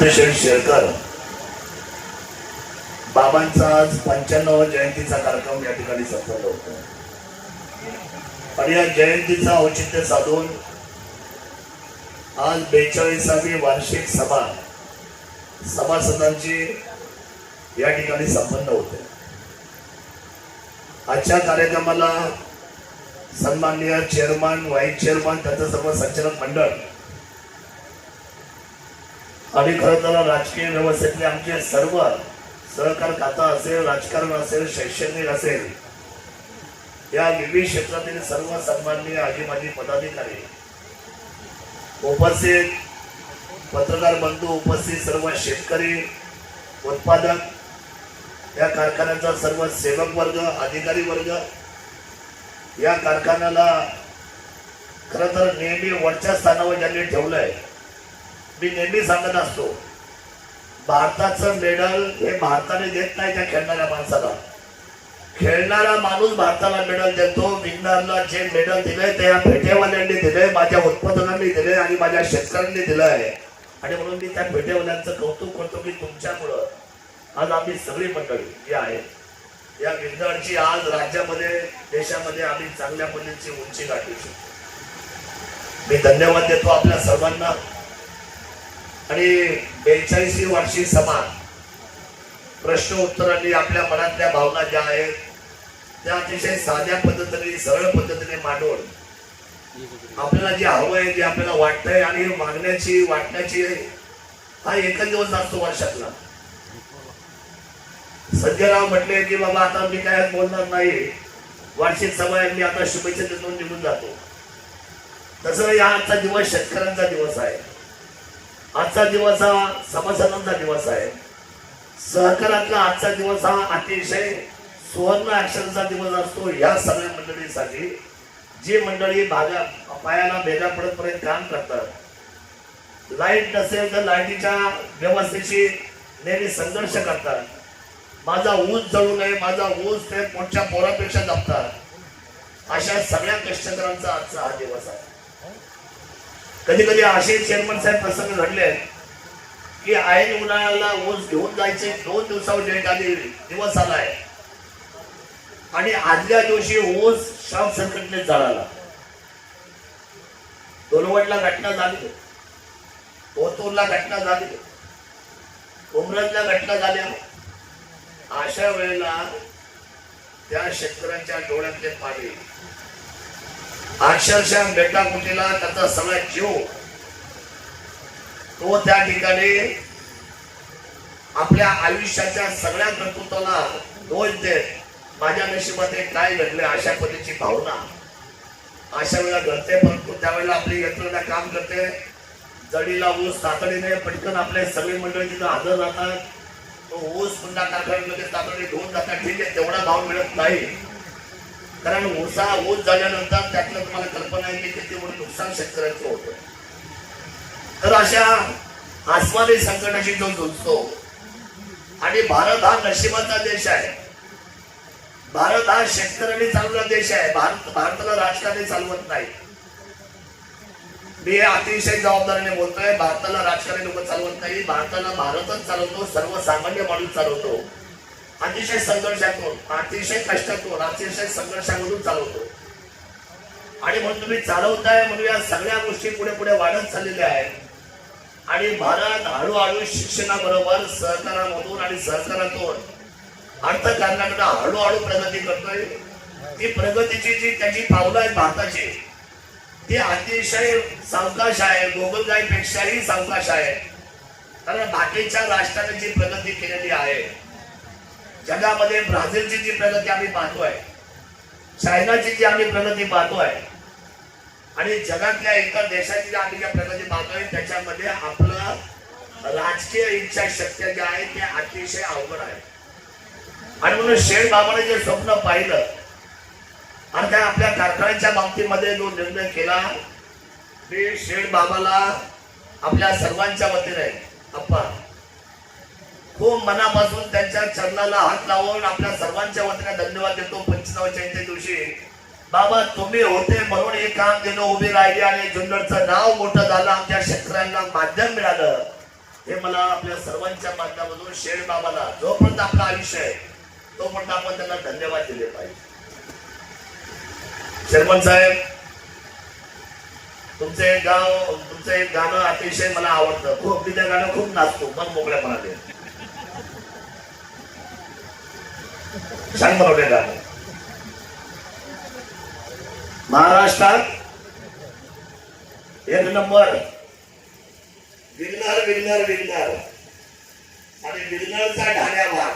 ज्योतिष शेरकर बाबांचा आज पंच्याण्णव जयंतीचा कार्यक्रम या ठिकाणी संपन्न होता. आणि या जयंतीचा औचित्य साधून आज बेचाळीसावी वार्षिक सभा सभासदांची या ठिकाणी संपन्न होते. आजच्या कार्यक्रमाला सन्माननीय चेअरमन व्हाईस चेअरमन त्याचं सर्व संचालक मंडळ आणि खरं तर राजकीय व्यवस्थेतले आमचे सर्व सहकार खाता असेल राजकारण असेल शैक्षणिक असेल या विविध क्षेत्रातील सर्व सन्माननीय आजी माजी पदाधिकारी उपस्थित पत्रकार बंधू उपस्थित सर्व शेतकरी उत्पादक या कारखान्याचा सर्व सेवक वर्ग अधिकारी वर्ग या कारखान्याला खरं तर नेहमी वरच्या स्थानावर ज्यांनी ठेवलं आहे मी नेहमी सांगत असतो भारताचं मेडल हे भारताने देत नाही त्या खेळणाऱ्या माणसाला. खेळणारा माणूस भारताला मेडल देतो विज्ञानला जे मेडल दिलंय ते या फेटेवाल्यांनी दिलंय माझ्या उत्पादनांनी दिले आणि माझ्या शेतकऱ्यांनी दिलं आहे. आणि म्हणून मी त्या फेटेवाल्यांचं कौतुक करतो की तुमच्यामुळं आज आम्ही सगळी मंडळी जी आहेत. या विज्ञानची आज राज्यामध्ये देशामध्ये आम्ही चांगल्या पद्धतीची उंची गाठू शकतो. मी धन्यवाद देतो आपल्या सर्वांना. आणि बेचाळीसी वार्षिक समान प्रश्न उत्तरांनी आपल्या मनातल्या भावना ज्या आहेत त्या अतिशय साध्या पद्धतीने सरळ पद्धतीने मांडून आपल्याला जे हवं आहे जे आपल्याला वाटतंय आणि मागण्याची वाटण्याची हा एकच दिवस असतो वर्षातला. संजयराव म्हटले की बाबा आता मी काय बोलणार नाही. वार्षिक सभा मी आता शुभेच्छा देऊन निघून जातो. तसं या आजचा दिवस शेतकऱ्यांचा दिवस आहे. आजचा दिवस हा समाधानाचा दिवस आहे. सहकारातला आजचा दिवस हा अतिशय सुवर्ण अक्षरांचा दिवस असतो या सगळ्या मंडळीसाठी. जी मंडळी भागा पायाला भेगा पडतपर्यंत काम करतात. लाइट नसेल तर लाईटीच्या व्यवस्थेशी नेहमी संघर्ष करतात. माझा ऊस जळू नये माझा ऊस ते पुढच्या पोरापेक्षा जपतात. अशा सगळ्या कष्टकऱ्यांचा आजचा हा दिवस आहे. कधी कधी असे चेअरमन साहेब प्रसंग घडले की आईने उन्हाळ्याला ऊस घेऊन जायचे. दोन दिवसावर डेट आली दिवस आलाय. आणि आदल्या दिवशी ऊस शॉर्ट संघटनेत जळाला. दोनवडला घटना झाली. ओतूरला घटना झाली. उमरजला घटना झाल्या अशा वेळेला त्या शेतकऱ्यांच्या डोळ्यातले पाणी अक्षरशः बेटा कुटीला त्याचा सगळा जीव तो त्या ठिकाणी आपल्या आयुष्याच्या सगळ्या कर्तृत्वाला दोष देत माझ्या नशिबात काय घडले अशा पद्धतीची भावना. अशा वेळेला घडते परंतु त्यावेळेला आपली यंत्रणा काम करते. जडीला ऊस तातडीने पटकन आपले सगळे मंडळी तिथं हजर राहतात. तो ऊस पुन्हा कारखान्यामध्ये तातडीने घेऊन जातात. ठीक आहे तेवढा भाव मिळत नाही. कारण ऊसा ऊस झाल्यानंतर त्यातलं तुम्हाला कल्पना येते की किती नुकसान शेतकऱ्यांचं होतं. तर अशा आसमानी संकटाशी जो झुंजतो आणि भारत हा नशिबाचा देश आहे. भारत हा शेतकऱ्यांनी चालवला देश आहे. भारत भारताला राजकारणी चालवत नाही. मी अतिशय जबाबदारीने बोलतोय भारताला राजकारणी लोक चालवत नाही. भारताला भारतच चालवतो सर्वसामान्य माणूस चालवतो. अतिशय संघर्षातून अतिशय कष्टातून अतिशय संघर्षामधून चालवतो. आणि म्हणून तुम्ही चालवताय म्हणून या सगळ्या गोष्टी पुढे पुढे वाढत चाललेल्या आहेत. आणि भारत हळूहळू शिक्षणाबरोबर सहकारामधून आणि सहकारातून अर्थकारणाकडे हळूहळू प्रगती करतोय. ती प्रगतीची जी त्याची पावलं आहेत भारताची ती अतिशय सावकाश आहे. गोगलगाईपेक्षाही सावकाश आहे. कारण बाकीच्या राष्ट्राने जी प्रगती केलेली आहे जगामध्ये ब्राझीलची जी प्रगती आम्ही पाहतोय चायनाची जी आम्ही प्रगती पाहतोय आणि जगातल्या इतर देशाची जी आम्ही ज्या प्रगती पाहतोय त्याच्यामध्ये आपलं राजकीय इच्छा शक्य जे आहे ते अतिशय अवघड आहे. आणि म्हणून शेठ बाबाने जे स्वप्न पाहिलं आणि त्या आपल्या कारखान्याच्या बाबतीमध्ये जो निर्णय केला ते शेठ बाबाला आपल्या सर्वांच्या वतीने अप्पा खूप मनापासून त्यांच्या चरणाला हात लावून आपल्या सर्वांच्या वतीने धन्यवाद देतो. पंचनाव जयंती दिवशी बाबा तुम्ही होते म्हणून हे काम केलं उभी राहिली आणि जुन्नरचं नाव मोठं झालं आमच्या शेतकऱ्यांना माध्यम मिळालं. हे मला आपल्या सर्वांच्या माध्यमातून शेर बाबाला जोपर्यंत आपलं आयुष्य आहे तोपर्यंत आपण त्यांना धन्यवाद दिले पाहिजे. शर्मन साहेब तुमचं एक गाव तुमचं एक गाणं अतिशय मला आवडतं. खूप तिथे गाणं खूप नाचतो मन मोकळ्यापणाने छान बनवले गाणं महाराष्ट्रात एक नंबर. विघ्नर विघ्नर विघ्नर आणि विघ्नरचा ढाण्या भाग.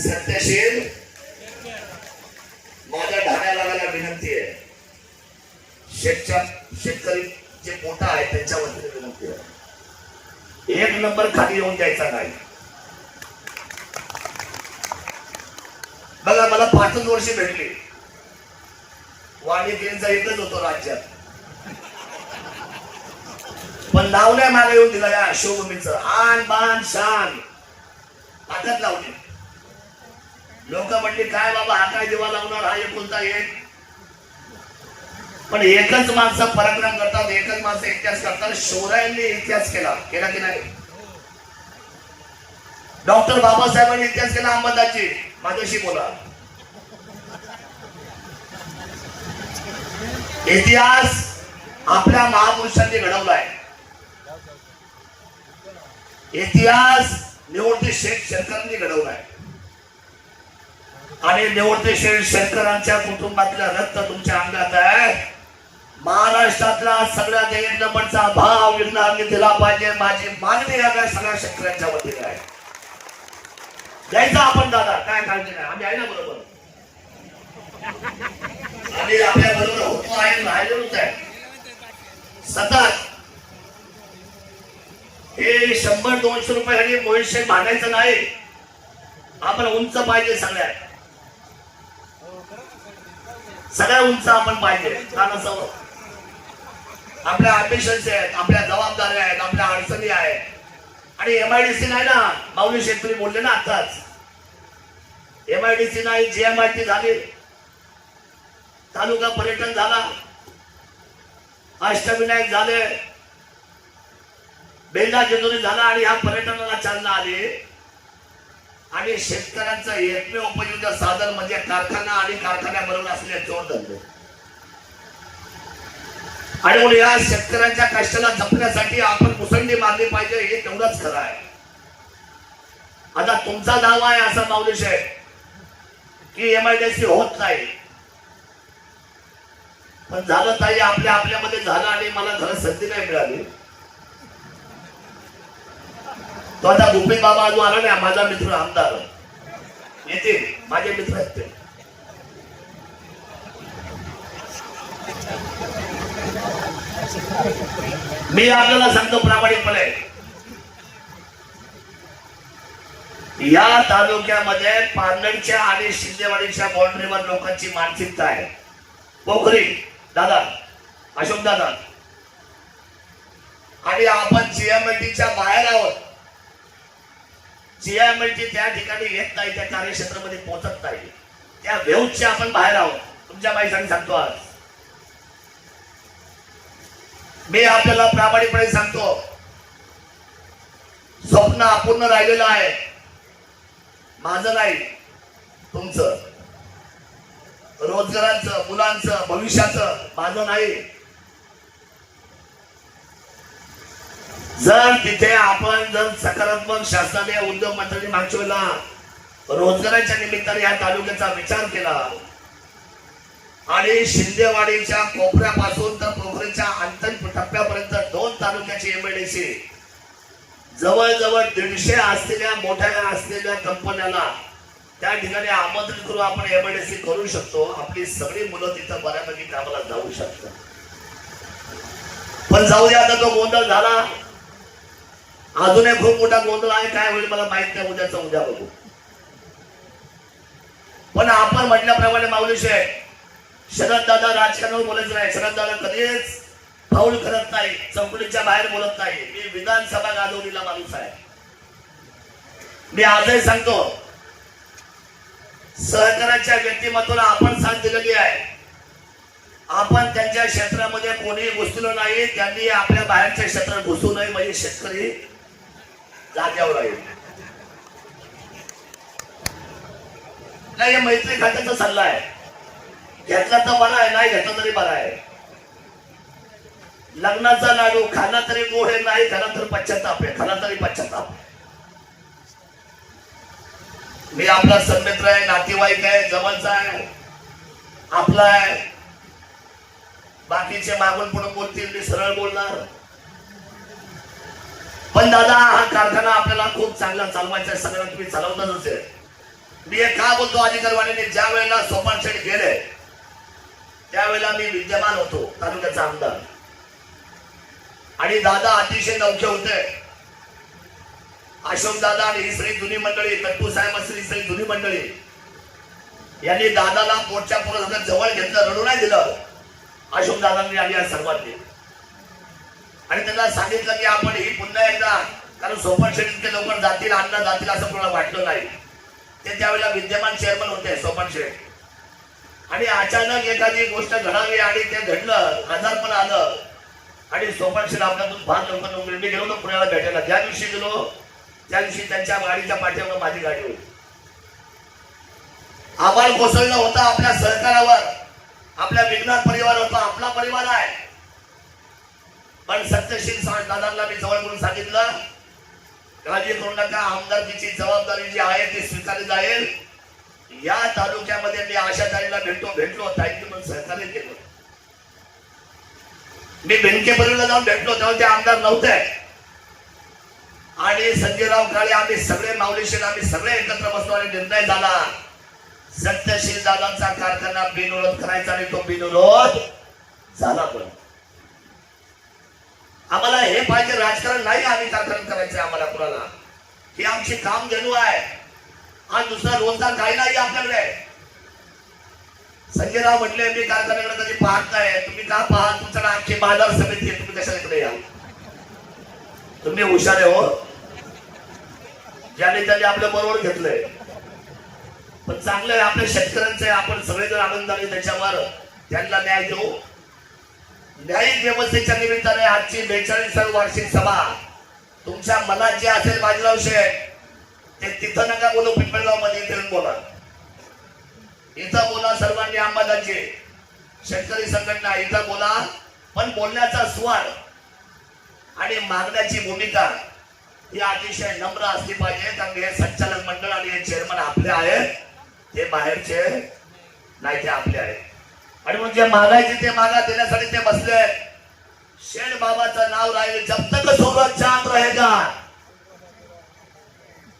सत्यशील. माझ्या ढाण्या लागायला विनंती आहे. शेतच्या शेतकरी जे मोठा आहे त्यांच्या वतीने विनंती आहे. एक नंबर खाली येऊन द्यायचा नाही. बघा मला पाचच वर्ष भेटली. वाणी त्यांचा एकच होतो राज्यात. पण लावण्या मागे येऊन दिला या शिवभूमीचं. आन बान शान. हातात लावले. लोक म्हणले काय बाबा हा काय दिवा लावणार? हा एकुलता एक. पण एकच माणसं पराक्रम करतात एकच माणसं इतिहास करतात. शिवरायांनी इतिहास केला. केला की नाही? डॉक्टर बाबासाहेबांनी इतिहास केला अहमदाची माझ्याशी बोला. इतिहास आपल्या महापुरुषांनी घडवलाय. इतिहास निवडते शेख शेतकऱ्यांनी घडवलाय. आणि निवडते शेख शेतकऱ्यांच्या कुटुंबातलं रक्त तुमच्या अंगात आहे. महाराष्ट्रातला सगळ्या एक भाव विघ्नांनी दिला पाहिजे. माझी मागणी या सगळ्या शेतकऱ्यांच्या वतीने आहे. द्यायचा आपण दादा. काय काळजी नाही आम्ही आहे ना बरोबर. आम्ही आपल्या बरोबर होतो आहे राहिलेलोच आहे सतत. हे शंभर दोनशे रुपये आणि मोहितशे भांडायचं नाही. आपण उंच पाहिजे सगळ्यात. सगळ्या उंच आपण पाहिजे. का नसावं आपल्या अपेशन्स आहेत आपल्या जबाबदाऱ्या आहेत आपल्या अडचणी आहेत आणि एमआयडीसी नाही ना माऊली शेतकरी बोलले ना आताच. एमआयडीसी नाही जीएमआयटी झाली. तालुका पर्यटन झाला. अष्टविनायक झाले. बेंदा जेजुरी झाला आणि ह्या पर्यटनाला चालना आली. आणि शेतकऱ्यांचं एकमेव उपयुक्त साधन म्हणजे कारखाना आणि कारखान्याबरोबर असलेले जोडधंदे आणि म्हणून या शेतकऱ्यांच्या कष्टाला जपण्यासाठी आपण मुसंडी मारली पाहिजे हे तेवढंच खरं आहे. आता तुमचा दावा आहे असा माऊलिश आहे की एमआयडीसी होत नाही. पण झालं ताई आपल्या आपल्यामध्ये झालं आणि मला झालं संधी नाही मिळाली. तो आता भूपी बाबा आजू आला नाही माझा मित्र आमदार. येतील माझे मित्र आहेत ते. मी आपल्याला सांगतो प्रामाणिकपणे. या तालुक्यामध्ये पारनेरच्या आणि शिंदेवाडीच्या बाउंड्रीवर लोकांची मानसिकता आहे. पोखरी दादा अशोक दादा. आणि आपण जीएमएलटीच्या बाहेर आहोत. जीएमएलटी त्या ठिकाणी येत नाही त्या कार्यक्षेत्रामध्ये पोहोचत नाही. त्या वेऊच्या आपण बाहेर आहोत. तुमच्या माहिती सांगतो आज. मी आपल्याला प्रामाणिकपणे सांगतो. स्वप्न अपूर्ण राहिलेलं आहे. माझं नाही तुमचं. रोजगारांचं मुलांचं भविष्याचं माझं नाही. जर तिथे आपण जर सकारात्मक शासनाने उद्योग मंत्र्यांनी मागच्या वेळेला रोजगाराच्या निमित्ताने या तालुक्याचा विचार केला आणि शिंदेवाडीच्या कोपऱ्यापासून तर पोखरीच्या अंतिम टप्प्यापर्यंत दोन तालुक्याची एमएडीसी जवळजवळ दीडशे असलेल्या मोठ्या असलेल्या कंपन्याला त्या ठिकाणी आमंत्रित करून आपण एमआयडीसी करू शकतो. आपली सगळी मुलं तिथं बऱ्यापैकी कामाला जाऊ शकतात. पण जाऊ द्या आता तो गोंधळ झाला. अजून एक खूप मोठा गोंधळ आहे काय होईल मला माहीत नाही. उद्याचा उद्या बघू. पण आपण म्हटल्याप्रमाणे माऊली शेठ शरद दादा राजकारणावर बोलायचं नाही. शरद दादा कधीच फाऊल करत नाही. चौकटीच्या बाहेर बोलत नाही. मी विधानसभा गाजवलेला माणूस आहे. मी आजही सांगतो सहकाराच्या व्यक्तिमत्वाला आपण साथ दिलेली आहे. आपण त्यांच्या क्षेत्रामध्ये कोणी घुसलो नाही. त्यांनी आपल्या बाहेरच्या क्षेत्रात घुसू नये म्हणजे शेतकरी जाग्यावर राहील नाही हे मैत्री खात्याचा सल्ला आहे. घेतला तर बरा आहे नाही घेतला तरी बरा आहे. लग्नाचा लाडू खाना तरी गोड आहे नाही खाना तर पश्चाताप आहे खाना तरी पश्चाताप. मी आपला सन्मित्र आहे नातेवाईक आहे जवळचा आहे आपला आहे. बाकीचे मागून पुढे बोलतील मी सरळ बोलणार. पण दादा हा कारखाना आपल्याला खूप चांगला चालवायचा आहे सगळ्यांना तुम्ही चालवतच असेल. मी हे का बोलतो अधिकारवाणीने ज्या वेळेला सोपान शेठ गेले त्यावेळेला मी विद्यमान होतो तालुक्याचा आमदार. आणि दादा अतिशय नौखे होते. अशोक दादा आणि ही सगळी जुनी मंडळी कट्टू साहेब असली सगळी जुनी मंडळी यांनी दादाला पोटच्या पुढे जवळ घेतलं रडू नाही दिलं अशोक दादांनी आणि या सर्वांनी. आणि त्यांना सांगितलं की आपण ही पुन्हा एकदा कारण सोपन शेठ इतके लवकर जातील अन्न जातील असं कोणाला वाटलं नाही. ते त्यावेळेला विद्यमान चेअरमन होते सोपन शेठ. आणि अचानक एखादी गोष्ट घडावी आणि ते घडलं आजार पण आलं. आणि सोपन आपल्यातून फार लवकर नोकरी मी गेलो ना पुण्याला भेटायला. ज्या दिवशी गेलो त्या दिवशी त्यांच्या गाडीच्या पाठीवर माझी गाडी होती. आभार कोसळलं होतं आपल्या सहकारावर. आपल्या विघ्नात परिवार होता आपला परिवार आहे. पण सत्यशील दादांना मी जवळ करून सांगितलं काळजी करू नका आमदारकीची जबाबदारी जी आहे ती स्वीकारली जाईल. या तालुक्यामध्ये मी आशाताईला भेटतो भेटलो ताईंनी पण सहकार्य केलं. मी बेनकेपर्यंत जाऊन भेटलो तेव्हा ते आमदार नव्हते. आणि संजयराव काळे आम्ही सगळे माऊलीशील आम्ही सगळे एकत्र बसलो आणि निर्णय झाला. सत्यशील दादांचा कारखाना बिनविरोध करायचा आणि तो बिनविरोध झाला पण. आम्हाला हे पाहिजे राजकारण नाही आम्ही कारखाना करायचं आम्हाला कुणाला. ही आमची काम जणू आहे. आणि दुसरा रोजगार काही नाही आपल्याकडे. संजयराव म्हटले मी कारखान्याकडे कधी पाहत नाही. तुम्ही का पाहा तुमच्याकडे आमची बाजार समिती आहे. तुम्ही कशाकडे या? तुम्ही हुशार आहे हो. ज्याने त्यांनी आपलं बरोबर घेतलंय. पण चांगलं आहे आपल्या शेतकऱ्यांचे आपण सगळेजण आनंदाने त्याच्यावर त्यांना न्याय देऊ. न्यायिक व्यवस्थेच्या निमित्ताने आजची बेचाळीसावी वार्षिक सभा. तुमच्या मनात जे असेल बाजीराव शेठ ते तिथं नका बोलू पिंपळगावमध्ये इथे बोला इथं बोला सर्वांनी अंबादाचे शेतकरी संघटना इथं बोला. पण बोलण्याचा स्वर आणि मागण्याची भूमिका ही अतिशय नम्र असली पाहिजे. कारण हे संचालक मंडळ आणि हे चेअरमन आपले आहेत. ते बाहेरचे नाही ते आपले आहेत. आणि मग जे मागायचे ते मागा देण्यासाठी ते बसले शेठ बाबाचं नाव राहील. जब तक सूरज चांद रहेगा.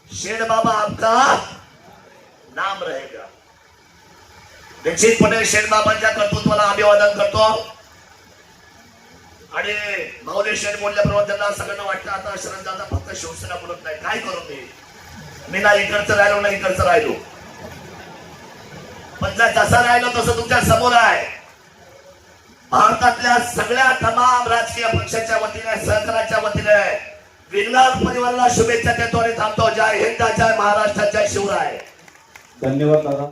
शेर बाबा आपका नाम रहेगा। निश्चितपणे शेर बाबांच्या कर्तृत्वाला अभिवादन करतो. आणि माऊली शेर बोलल्याबरोबर त्यांना सगळ्यांना वाटतं आता शरद फक्त शिवसेना बोलत नाही. काय करू मी मी ना इकडचं राहिलो ना इकडचं राहिलो. पण जर जसा राहिलो तसं तुमच्यासमोर आहे. भारतातल्या सगळ्या तमाम राजकीय पक्षाच्या वतीने सहकाराच्या वतीने विघ्नार परिवाराला शुभेच्छा त्याद्वारे थांबतो. जय हिंद जय महाराष्ट्र जय शिवराय. धन्यवाद दादा.